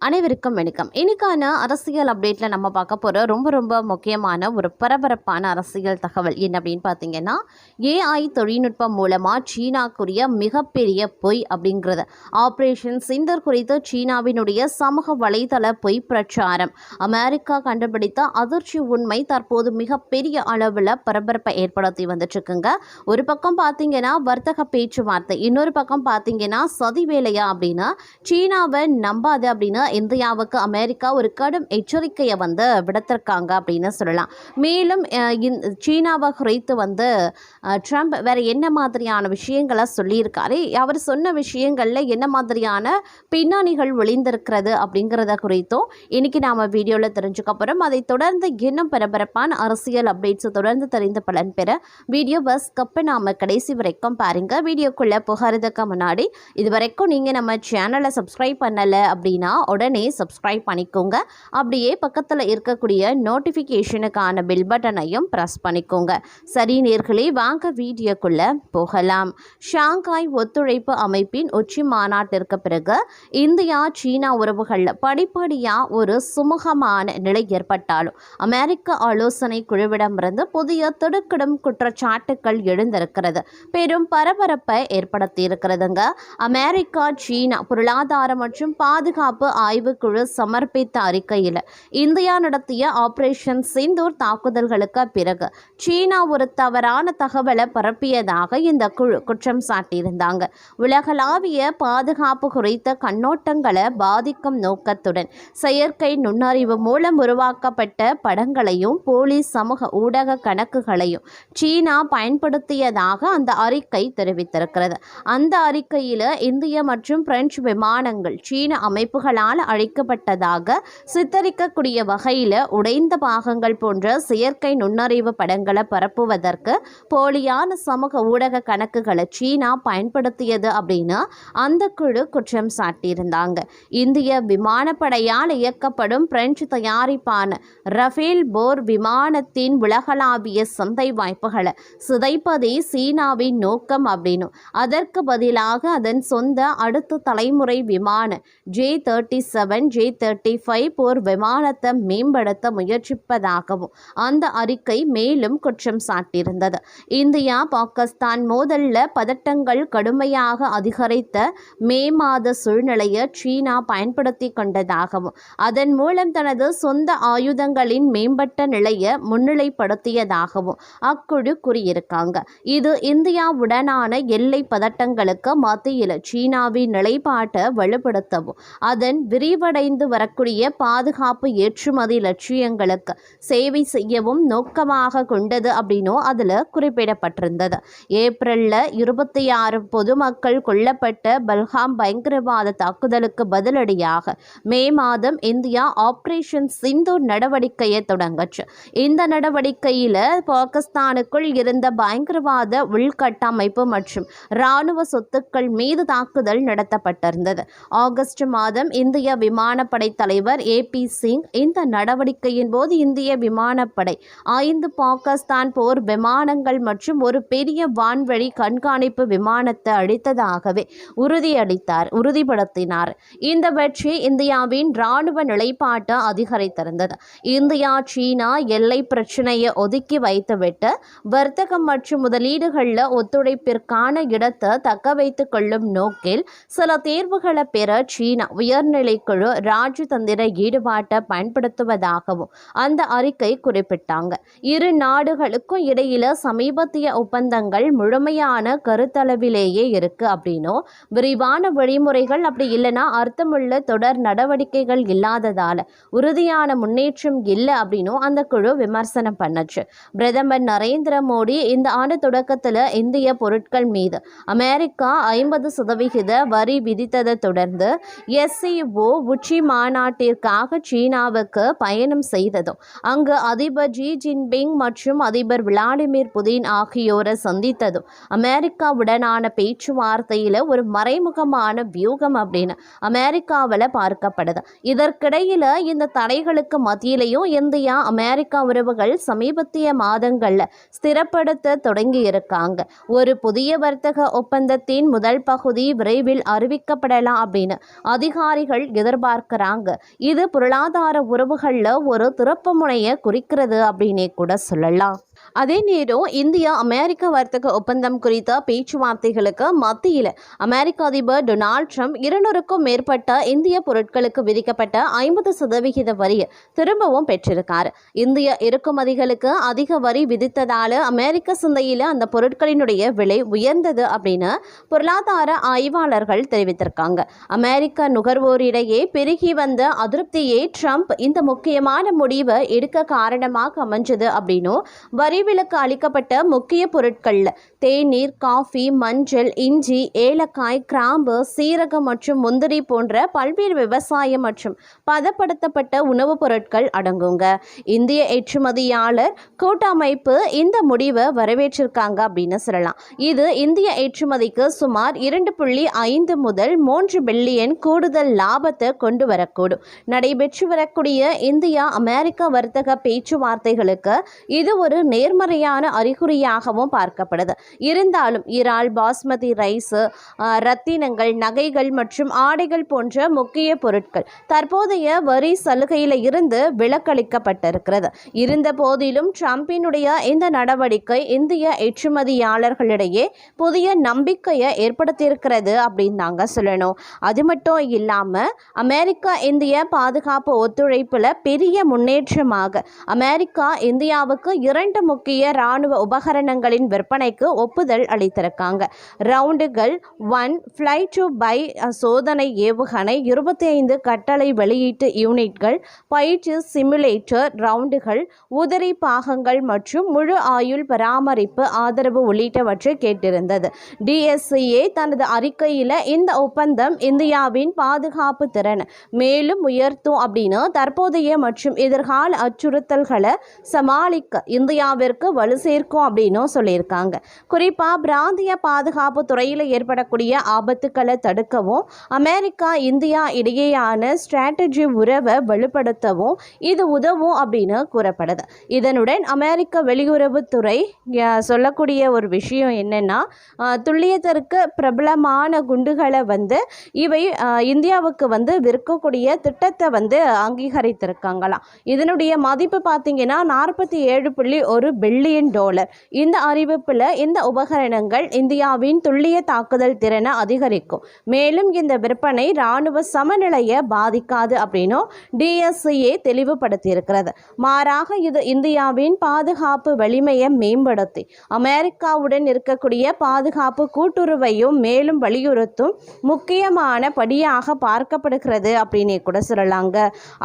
அனைவருக்கும் வணக்கம். இன்னைக்கான அரசியல் அப்டேட்டில் நம்ம பார்க்க போகிற ரொம்ப ரொம்ப முக்கியமான ஒரு பரபரப்பான அரசியல் தகவல் என்ன அப்படின்னு பார்த்தீங்கன்னா ஏஐ தொழில்நுட்பம் மூலமாக சீனாக்குரிய மிகப்பெரிய பொய் அப்படிங்கிறது. ஆப்ரேஷன் சிந்தர் குறித்து சீனாவினுடைய சமூக வலைதள பொய் பிரச்சாரம். அமெரிக்கா கண்டுபிடித்த அதிர்ச்சி உண்மை தற்போது மிகப்பெரிய அளவில் பரபரப்பை ஏற்படுத்தி வந்துட்டுருக்குங்க. ஒரு பக்கம் பார்த்தீங்கன்னா வர்த்தக பேச்சுவார்த்தை இன்னொரு பக்கம் பார்த்தீங்கன்னா சதி வேலையா அப்படின்னா சீனாவை நம்பாது அப்படின்னு இந்தியாவுக்கு அமெரிக்கா ஒரு கடும் எச்சரிக்கையை வந்து விடுத்திருக்காங்க அப்படின்னு சொல்லலாம். மேலும் சீனாவை குறித்து வந்து ட்ரம்ப் வேற என்ன மாதிரியான விஷயங்களை சொல்லியிருக்காரு? அவர் சொன்ன விஷயங்களில் என்ன மாதிரியான பின்னணிகள் ஒளிந்திருக்கிறது அப்படிங்கிறத குறித்தும் இன்னைக்கு நாம் வீடியோவில் தெரிஞ்சுக்க போகிறோம் அதை தொடர்ந்து இன்னும் பரபரப்பான அரசியல் அப்டேட்ஸை தொடர்ந்து தெரிந்து பலன் பெற வீடியோ பஸ் கப்பை நாம் கடைசி வரைக்கும் பாருங்க. வீடியோக்குள்ளே புகாரதுக்கு முன்னாடி இது வரைக்கும் நீங்கள் நம்ம சேனலை சப்ஸ்கிரைப் பண்ணலை அப்படின்னா உடனே சப்ஸ்கிரைப் பண்ணிக்கோங்க. அப்படியே பக்கத்தில் இருக்கக்கூடிய நோட்டிஃபிகேஷனுக்கான பில் பட்டனையும் ப்ரெஸ் பண்ணிக்கோங்க. சரி நேர்களே வாங்க வீடியோக்குள்ளே போகலாம். ஷாங்காய் ஒத்துழைப்பு அமைப்பின் உச்சி மாநாட்டிற்கு பிறகு இந்தியா சீனா உறவுகளில் படிப்படியாக ஒரு சுமூகமான நிலை ஏற்பட்டாலும் அமெரிக்க ஆலோசனை குழுவிடமிருந்து புதிய திடுக்கிடும் குற்றச்சாட்டுக்கள் எழுந்திருக்கிறது. பெரும் பரபரப்பை ஏற்படுத்தி இருக்கிறதுங்க அமெரிக்கா சீனா பொருளாதார மற்றும் பாதுகாப்பு ஆய்வுக்குழு சமர்ப்பித்த அறிக்கையில் இந்தியா நடத்திய ஆபரேஷன் சிந்தூர் தாக்குதல்களுக்கு பிறகு சீனா ஒரு தவறான தகவலை பரப்பியதாக இந்த குழு குற்றம் சாட்டியிருந்தாங்க. உலகளாவிய பாதுகாப்பு குறித்த கண்ணோட்டங்களை பாதிக்கும் நோக்கத்துடன் செயற்கை நுண்ணறிவு மூலம் உருவாக்கப்பட்ட படங்களையும் போலீஸ் சமூக ஊடக கணக்குகளையும் சீனா பயன்படுத்தியதாக அந்த அறிக்கை தெரிவித்திருக்கிறது. அந்த அறிக்கையில் இந்திய மற்றும் பிரெஞ்சு விமானங்கள் சீன அமைப்புகளால் அழிக்கப்பட்டதாக சித்தரிக்கக்கூடிய வகையில் உடைந்த பாகங்கள் போன்ற செயற்கை நுண்ணறிவு படங்களை பரப்புவதற்கு போலியான சமூக ஊடக கணக்குகளை சீனா பயன்படுத்தியது அப்படின்னு அந்த குழு குற்றம் சாட்டியிருந்தாங்க. இந்திய விமானப்படையால் இயக்கப்படும் பிரெஞ்சு தயாரிப்பான ரஃபேல் போர் விமானத்தின் உலகளாவிய சந்தை வாய்ப்புகளை சிதைப்பதே சீனாவின் நோக்கம் அப்படின்னு. அதற்கு பதிலாக அதன் சொந்த அடுத்த தலைமுறை விமான J thirty seven J thirty five போர் விமானத்தை மேம்படுத்த முயற்சிப்பதாகவும் அந்த அறிக்கை மேலும் குற்றம் சாட்டியிருந்தது. இந்தியா பாகிஸ்தான் மோதல்ல பதட்டங்கள் கடுமையாக அதிகரித்த மே மாத சூழ்நிலையை சீனா பயன்படுத்தி கொண்டதாகவும் அதன் மூலம் தனது சொந்த ஆயுதங்களின் மேம்பட்ட நிலையை முன்னிலைப்படுத்தியதாகவும் அக்குழு கூறியிருக்காங்க. இது இந்தியாவுடனான எல்லை பதட்டங்களுக்கு மத்தியில் சீனாவின் நிலைப்பாட்டை வலுப்படுத்தவும் அதன் விரிவடைந்து வரக்கூடிய பாதுகாப்பு ஏற்றுமதி லட்சியங்களுக்கு சேவை செய்யவும் நோக்கமாக கொண்டது அப்படின்னும் அதில் குறிப்பிடப்பட்டிருந்தது. ஏப்ரலில் இருபத்தி ஆறு பொதுமக்கள் கொல்லப்பட்ட பல்காம் பயங்கரவாத தாக்குதலுக்கு பதிலடியாக மே மாதம் இந்தியா ஆப்ரேஷன் சிந்து நடவடிக்கையை தொடங்கச்சு. இந்த நடவடிக்கையில் பாகிஸ்தானுக்குள் இருந்த பயங்கரவாத உள்கட்டமைப்பு மற்றும் இராணுவ சொத்துக்கள் மீது தாக்குதல் நடத்தப்பட்டிருந்தது. ஆகஸ்ட் மாதம் இந்திய விமானப்படை தலைவர் ஏ பி சிங் இந்த நடவடிக்கையின் போது இந்திய விமானப்படை ஐந்து பாகிஸ்தான் போர் விமானங்கள் மற்றும் ஒரு பெரிய வான்வழி கண்காணிப்பு விமானத்தை அழித்ததாகவே உறுதியளித்தார் உறுதிப்படுத்தினார். இந்த வெற்றி இந்தியாவின் இராணுவ நிலைப்பாட்டை அதிகரித்திருந்தது. இந்தியா சீனா எல்லை பிரச்சனையை ஒதுக்கி வைத்துவிட்டு வர்த்தகம் மற்றும் முதலீடுகளில் ஒத்துழைப்பிற்கான இடத்தை தக்க வைத்துக் கொள்ளும் நோக்கில் சில தேர்வுகளை பெற சீனா உயர்நிலை உயர்நிலைக்குழு ராஜதந்திர ஈடுபாட்டை பயன்படுத்துவதாகவும் அந்த அறிக்கை குறிப்பிட்டாங்க. இரு நாடுகளுக்கும் இடையில சமீபத்திய ஒப்பந்தங்கள் முழுமையான கருத்தளவிலேயே இருக்கு அப்படின்னும் விரிவான வழிமுறைகள் அப்படி இல்லைன்னா அர்த்தமுள்ள தொடர் நடவடிக்கைகள் இல்லாததால உறுதியான முன்னேற்றம் இல்லை அப்படின்னும் அந்த குழு விமர்சனம் பண்ணுச்சு. பிரதமர் நரேந்திர மோடி இந்த ஆண்டு தொடக்கத்தில் இந்திய பொருட்கள் மீது அமெரிக்கா ஐம்பது சதவிகித வரி விதித்ததை தொடர்ந்து ஓ உச்சி மாநாட்டிற்காக சீனாவுக்கு பயணம் செய்ததும் அங்கு அதிபர் ஜி ஜின்பிங் மற்றும் அதிபர் விளாடிமிர் புதின் ஆகியோரை சந்தித்ததும் அமெரிக்காவுடனான பேச்சுவார்த்தையில் ஒரு மறைமுகமான வியூகம் அப்படின்னு அமெரிக்காவில் பார்க்கப்படுது. இதற்கிடையில் இந்த தடைகளுக்கு மத்தியிலையும் இந்தியா அமெரிக்கா உறவுகள் சமீபத்திய மாதங்களில் ஸ்திரப்படுத்த தொடங்கி இருக்காங்க. ஒரு புதிய வர்த்தக ஒப்பந்தத்தின் முதல் பகுதி விரைவில் அறிவிக்கப்படலாம் அப்படின்னு அதிகாரிகள் எதிர்பார்க்கிறாங்க. இது பொருளாதார உறவுகளில் ஒரு திருப்பமுனையை குறிக்கிறது அப்படின்னே கூட சொல்லலாம். அதே நேரம் இந்தியா அமெரிக்க வர்த்தக ஒப்பந்தம் குறித்த பேச்சுவார்த்தைகளுக்கு மத்தியில் அமெரிக்க அதிபர் டொனால்ட் ட்ரம்ப் இருநூறுக்கும் மேற்பட்ட இந்திய பொருட்களுக்கு விதிக்கப்பட்ட ஐம்பது சதவிகித வரியை திரும்பவும் பெற்றிருக்கார். இந்திய இறக்குமதிகளுக்கு அதிக வரி விதித்ததால் அமெரிக்க சந்தையில் அந்த பொருட்களினுடைய விலை உயர்ந்தது அப்படின்னு பொருளாதார ஆய்வாளர்கள் தெரிவித்திருக்காங்க. அமெரிக்க நுகர்வோரிடையே பெருகி வந்த அதிருப்தியே ட்ரம்ப் இந்த முக்கியமான முடிவை எடுக்க காரணமாக அமைஞ்சது அப்படின்னும் வரி விலக்கு அளிக்கப்பட்ட முக்கிய பொருட்களில் தேநீர் காஃபி மஞ்சள் இஞ்சி ஏலக்காய் கிராம்பு சீரகம் மற்றும் முந்திரி போன்ற பல்வேறு விவசாயம் மற்றும் பதப்படுத்தப்பட்ட உணவுப் பொருட்கள் அடங்குங்க. இந்திய ஏற்றுமதியாளர் கூட்டமைப்பு இந்த முடிவை வரவேற்றிருக்காங்க அப்படின்னு சொல்லலாம். இது இந்திய ஏற்றுமதிக்கு சுமார் இரண்டு புள்ளி ஐந்து முதல் மூன்று பில்லியன் கூடுதல் லாபத்தை கொண்டு வரக்கூடும். நடைபெற்று வரக்கூடிய இந்தியா அமெரிக்க வர்த்தக பேச்சுவார்த்தைகளுக்கு இது ஒரு நேர்மறையான அறிகுறியாகவும் பார்க்கப்படுது. இருந்தாலும் இறால் பாஸ்மதி ரைஸ் ரத்தினங்கள் நகைகள் மற்றும் ஆடைகள் போன்ற முக்கிய பொருட்கள் தற்போதைய வரி சலுகையில் இருந்து விலக்களிக்கப்பட்டிருக்கிறது. இருந்த போதிலும் ட்ரம்பினுடைய இந்த நடவடிக்கை இந்திய ஏற்றுமதியாளர்களிடையே புதிய நம்பிக்கையை ஏற்படுத்தியிருக்கிறது அப்படின்னு தாங்க சொல்லணும். அது மட்டும் இல்லாமல் அமெரிக்கா இந்திய பாதுகாப்பு ஒத்துழைப்பில் பெரிய முன்னேற்றமாக அமெரிக்கா இந்தியாவுக்கு இரண்டு முக்கிய இராணுவ உபகரணங்களின் விற்பனைக்கு ஒப்புதல் அளித்திருக்காங்க. ரவுண்டுகள் ஒன் ஃப்ளை டு பை சோதனை ஏவுகணை இருபத்தி ஐந்து கட்டளை வெளியீட்டு யூனிட்கள் பயிற்சி சிமுலேட்டர் ரவுண்டுகள் உதிரி பாகங்கள் மற்றும் முழு ஆயுள் பராமரிப்பு ஆதரவு உள்ளிட்டவற்றை கேட்டிருந்தது. டிஎஸ்சிஏ தனது அறிக்கையில் இந்த ஒப்பந்தம் இந்தியாவின் பாதுகாப்பு திறன் மேலும் உயர்த்தும் அப்படின்னு தற்போதைய மற்றும் எதிர்கால அச்சுறுத்தல்களை சமாளிக்க இந்தியாவிற்கு வலு சேர்க்கும் அப்படின்னும் சொல்லியிருக்காங்க. குறிப்பாக பிராந்திய பாதுகாப்பு துறையில் ஏற்படக்கூடிய ஆபத்துக்களை தடுக்கவும் அமெரிக்கா இந்தியா இடையேயான ஸ்ட்ராட்டஜி உறவை வலுப்படுத்தவும் இது உதவும் அப்படின்னு கூறப்படுது. இதனுடன் அமெரிக்க வெளியுறவுத்துறை சொல்லக்கூடிய ஒரு விஷயம் என்னென்னா துல்லியத்திற்கு பிரபலமான குண்டுகளை வந்து இவை இந்தியாவுக்கு வந்து விற்கக்கூடிய திட்டத்தை வந்து அங்கீகரித்திருக்காங்களாம். இதனுடைய மதிப்பு பார்த்தீங்கன்னா நாற்பத்தி ஏழு புள்ளி ஒரு பில்லியன் டாலர் இந்த அறிவிப்பில் இந்த உபகரணங்கள் இந்தியாவின் துல்லிய தாக்குதல் திறனை அதிகரிக்கும். மேலும் இந்த விற்பனை இராணுவ சமநிலையை பாதிக்காது அப்படின்னும் டிஎஸ்சிஏ தெளிவுபடுத்தியிருக்கிறது. மாறாக இது இந்தியாவின் பாதுகாப்பு வலிமையை மேம்படுத்தி அமெரிக்காவுடன் இருக்கக்கூடிய பாதுகாப்பு கூட்டுறவையும் மேலும் வலியுறுத்தும் முக்கியமான படியாக பார்க்கப்படுகிறது அப்படின்னு கூட சொல்லலாங்க.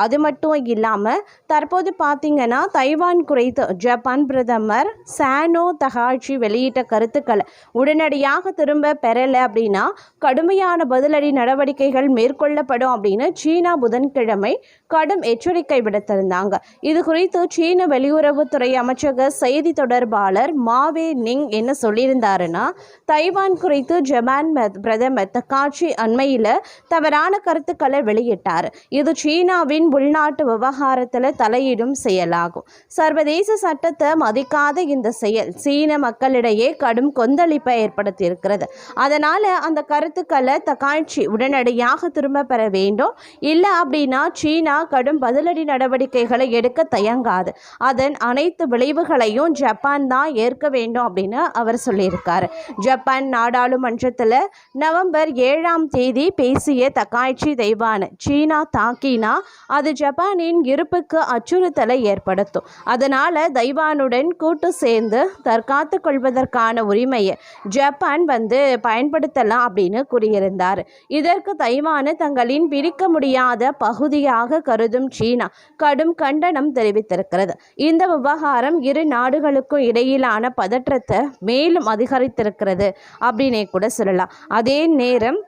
அது மட்டும் இல்லாமல் தற்போது பார்த்தீங்கன்னா தைவான் குறித்து ஜப்பான் பிரதமர் சானோ தகாட்சி வெளியிட்ட கருத்துக்களை. உடனடியாக திரும்ப பெறலை அப்படின்னா கடுமையான பதிலடி நடவடிக்கைகள் மேற்கொள்ளப்படும் அப்படின்னு சீனா புதன்கிழமை கடும் எச்சரிக்கை விடுத்திருந்தாங்க. இது குறித்து சீன வெளியுறவுத்துறை அமைச்சக செய்தி தொடர்பாளர் மாவே நிங் என்ன சொல்லியிருந்தாருன்னா தைவான் குறித்து ஜப்பான் பிரதமர் தக்காட்சி அண்மையில் தவறான கருத்துக்களை வெளியிட்டார். இது சீனாவின் உள்நாட்டு விவகாரத்தில் தலையிடும் செயலாகும். சர்வதேச சட்டத்தை மதிக்காத இந்த செயல் சீன மக்களிடையே கடும் கொந்தளிப்பை ஏற்படுத்தியிருக்கிறது. அதனால் அந்த கருத்துக்களை தக்காட்சி உடனடியாக திரும்ப பெற வேண்டும். இல்லை அப்படின்னா சீனா கடும் பதிலடி நடவடிக்கைகளை எடுக்க தயங்காது. அதன் அனைத்து விளைவுகளையும் ஜப்பான் தான் ஏற்க வேண்டும் அப்படின்னு அவர் சொல்லியிருக்கார். ஜப்பான் நாடாளுமன்றத்தில் நவம்பர் ஏழாம் தேதி பேசிய தக்காய்ச்சி தெய்வான சீனா தாக்கினா அது ஜப்பானின் இருப்புக்கு அச்சுறுத்தலை ஏற்படுத்தும். அதனால் தைவானுடன் கூட்டு சேர்ந்து தற்காத்து கொள்வதற்கான உரிமையை ஜப்பான் வந்து பயன்படுத்தலாம் அப்படின்னு கூறியிருந்தார். இதற்கு தைவானை தங்களின் பிரிக்க முடியாத பகுதியாக கருதும் சீனா கடும் கண்டனம் தெரிவித்திருக்கிறது. இந்த விவகாரம் இரு நாடுகளுக்கும் இடையிலான பதற்றத்தை மேலும் அதிகரித்திருக்கிறது அப்படின்னே கூட சொல்லலாம். அதே நேரம்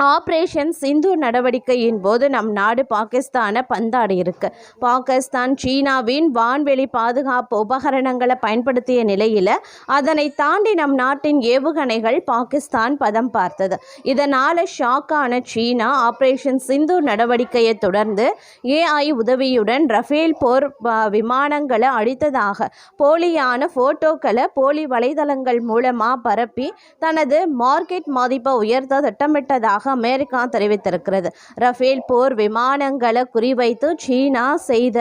ஆப்ரேஷன் சிந்து நடவடிக்கையின் போது நம் நாடு பாகிஸ்தானை பந்தாடி இருக்கு. பாகிஸ்தான் சீனாவின் வான்வெளி பாதுகாப்பு உபகரணங்களை பயன்படுத்திய நிலையில் அதனை தாண்டி நம் நாட்டின் ஏவுகணைகள் பாகிஸ்தான் பதம் பார்த்தது. இதனால் ஷாக்கான சீனா ஆப்ரேஷன் சிந்து நடவடிக்கையை தொடர்ந்து ஏஐ உதவியுடன் ரஃபேல் போர் விமானங்களை அழித்ததாக போலியான போட்டோக்களை போலி வலைதளங்கள் மூலமாக பரப்பி தனது மார்க்கெட் மதிப்பை உயர்த்த திட்டமிட்டதாக அமெரிக்கா தெரிவித்திருக்கிறது. ரஃபேல் போர் விமானங்களை குறிவைத்து சீனா செய்த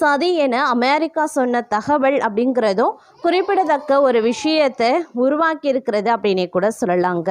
சதி என அமெரிக்கா சொன்ன தகவல் அப்படிங்கிறதும் குறிப்பிடத்தக்க ஒரு விஷயத்தை உருவாக்கி இருக்கிறது அப்படின்னே கூட சொல்லலாங்க.